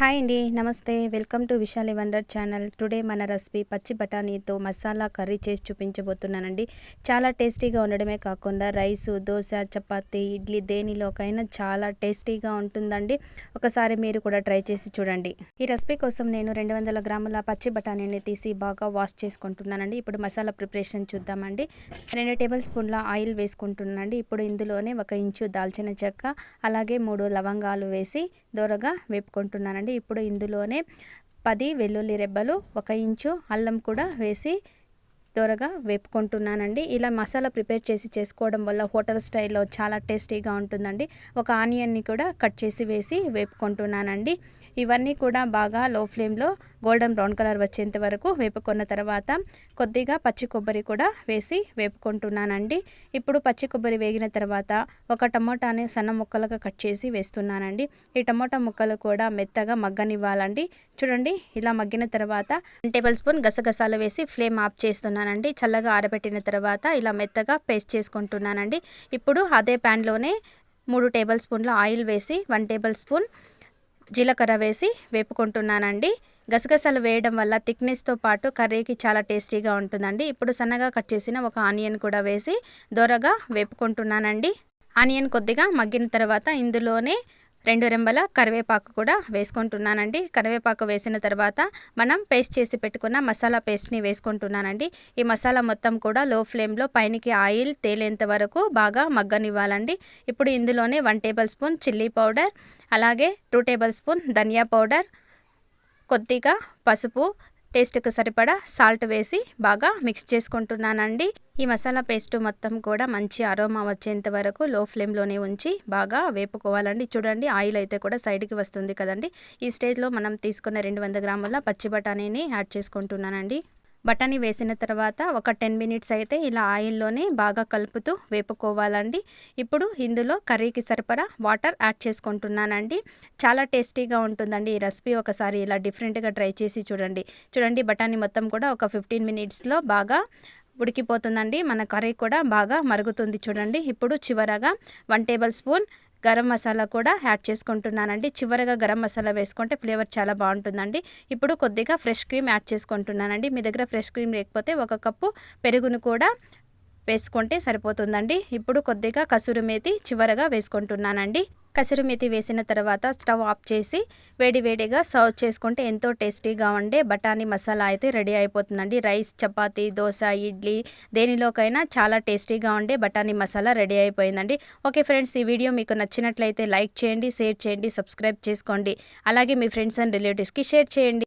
Hi అండి నమస్తే. Welcome to Vishali wonder channel. Today మన రెసిపీ పచ్చి బఠానీతో మసాలా కర్రీ చేసి చూపించబోతున్నానండి. చాలా టేస్టీగా ఉండడమే కాకుండా రైసు దోశ చపాతీ ఇడ్లీ దేనిలోకైనా చాలా టేస్టీగా ఉంటుందండి. ఒకసారి మీరు కూడా ట్రై చేసి చూడండి. ఈ రెసిపీ కోసం నేను రెండు వందల గ్రాముల పచ్చి బఠానీని తీసి బాగా వాష్ చేసుకుంటున్నానండి. ఇప్పుడు మసాలా ప్రిపరేషన్ చూద్దామండి. రెండు టేబుల్ స్పూన్ల ఆయిల్ వేసుకుంటున్నానండి. ఇప్పుడు ఇందులోనే ఒక ఇంచు దాల్చిన చెక్క అలాగే మూడు లవంగాలు వేసి దూరగా వేపుకుంటున్నానండి. ఇప్పుడు ఇందులోనే పది వెల్లుల్లి రెబ్బలు ఒక ఇంచు అల్లం కూడా వేసి దోరగా వేపుకుంటున్నానండి. ఇలా మసాలా ప్రిపేర్ చేసి చేసుకోవడం వల్ల హోటల్ స్టైల్లో చాలా టేస్టీగా ఉంటుందండి. ఒక ఆనియన్ని కూడా కట్ చేసి వేసి వేపుకుంటున్నానండి. ఇవన్నీ కూడా బాగా లో ఫ్లేమ్లో గోల్డెన్ బ్రౌన్ కలర్ వచ్చేంత వరకు వేపుకున్న తర్వాత కొద్దిగా పచ్చి కొబ్బరి కూడా వేసి వేపుకుంటున్నానండి. ఇప్పుడు పచ్చి కొబ్బరి వేగిన తర్వాత ఒక టమోటాని సన్న ముక్కలుగా కట్ చేసి వేస్తున్నానండి. ఈ టమోటా ముక్కలు కూడా మెత్తగా మగ్గనివ్వాలండి. చూడండి ఇలా మగ్గిన తర్వాత టేబుల్ స్పూన్ గసగసాలు వేసి ఫ్లేమ్ ఆఫ్ చేస్తున్నానండి. చల్లగా ఆరబెట్టిన తర్వాత ఇలా మెత్తగా పేస్ట్ చేసుకుంటున్నానండి. ఇప్పుడు అదే ప్యాన్లోనే మూడు టేబుల్ స్పూన్ల ఆయిల్ వేసి వన్ టేబుల్ స్పూన్ జీలకర్ర వేసి వేపుకుంటున్నానండి. గసగసాలు వేయడం వల్ల థిక్నెస్తో పాటు కర్రీకి చాలా టేస్టీగా ఉంటుందండి. ఇప్పుడు సన్నగా కట్ చేసిన ఒక ఆనియన్ కూడా వేసి దొరగా వేపుకుంటున్నానండి. ఆనియన్ కొద్దిగా మగ్గిన తర్వాత ఇందులోనే రెండు రెంబల కరివేపాకు కూడా వేసుకుంటున్నానండి. కరివేపాకు వేసిన తర్వాత మనం పేస్ట్ చేసి పెట్టుకున్న మసాలా పేస్ట్ని వేసుకుంటున్నానండి. ఈ మసాలా మొత్తం కూడా లో ఫ్లేమ్లో పైనకి ఆయిల్ తేలేంత వరకు బాగా మగ్గనివ్వాలండి. ఇప్పుడు ఇందులోనే one table spoon chilli powder అలాగే two table spoon dhania powder కొద్దిగా పసుపు టేస్ట్కి సరిపడా సాల్ట్ వేసి బాగా మిక్స్ చేసుకుంటున్నానండి. ఈ మసాలా పేస్ట్ మొత్తం కూడా మంచి అరోమా వచ్చేంత వరకు లో ఫ్లేమ్లోనే ఉంచి బాగా వేపుకోవాలండి. చూడండి ఆయిల్ అయితే కూడా సైడ్కి వస్తుంది కదండి. ఈ స్టేజ్లో మనం తీసుకున్న రెండు వందల గ్రాముల పచ్చి బఠానీని యాడ్ చేసుకుంటున్నానండి. బఠానీ వేసిన తర్వాత ఒక టెన్ మినిట్స్ అయితే ఇలా ఆయిల్లోనే బాగా కలుపుతూ వేపుకోవాలండి. ఇప్పుడు ఇందులో కర్రీకి సరిపడా వాటర్ యాడ్ చేసుకుంటున్నానండి. చాలా టేస్టీగా ఉంటుందండి ఈ రెసిపీ. ఒకసారి ఇలా డిఫరెంట్గా ట్రై చేసి చూడండి. చూడండి బఠానీ మొత్తం కూడా ఒక ఫిఫ్టీన్ మినిట్స్లో బాగా ఉడికిపోతుందండి. మన కర్రీ కూడా బాగా మరుగుతుంది చూడండి. ఇప్పుడు చివరగా one table spoon garam masala కూడా యాడ్ చేసుకుంటున్నానండి. చివరగా గరం మసాలా వేసుకుంటే ఫ్లేవర్ చాలా బాగుంటుందండి. ఇప్పుడు కొద్దిగా ఫ్రెష్ క్రీమ్ యాడ్ చేసుకుంటున్నానండి. మీ దగ్గర ఫ్రెష్ క్రీమ్ లేకపోతే ఒక కప్పు పెరుగును కూడా వేసుకుంటే సరిపోతుందండి. ఇప్పుడు కొద్దిగా కసూరి మేతి చివరగా వేసుకుంటున్నానండి. కసూరి మేతి వేసిన తర్వాత స్టవ్ ఆఫ్ చేసి వేడివేడిగా సర్వ్ చేసుకుంటే ఎంతో టేస్టీగా ఉండే బఠానీ మసాలా అయితే రెడీ అయిపోతుందండి. రైస్ చపాతీ దోశ ఇడ్లీ దేనిలోకైనా చాలా టేస్టీగా ఉండే బఠానీ మసాలా రెడీ అయిపోయిందండి. ఓకే ఫ్రెండ్స్ ఈ వీడియో మీకు నచ్చినట్లయితే లైక్ చేయండి షేర్ చేయండి సబ్స్క్రైబ్ చేసుకోండి. అలాగే మీ ఫ్రెండ్స్ అండ్ రిలేటివ్స్కి షేర్ చేయండి.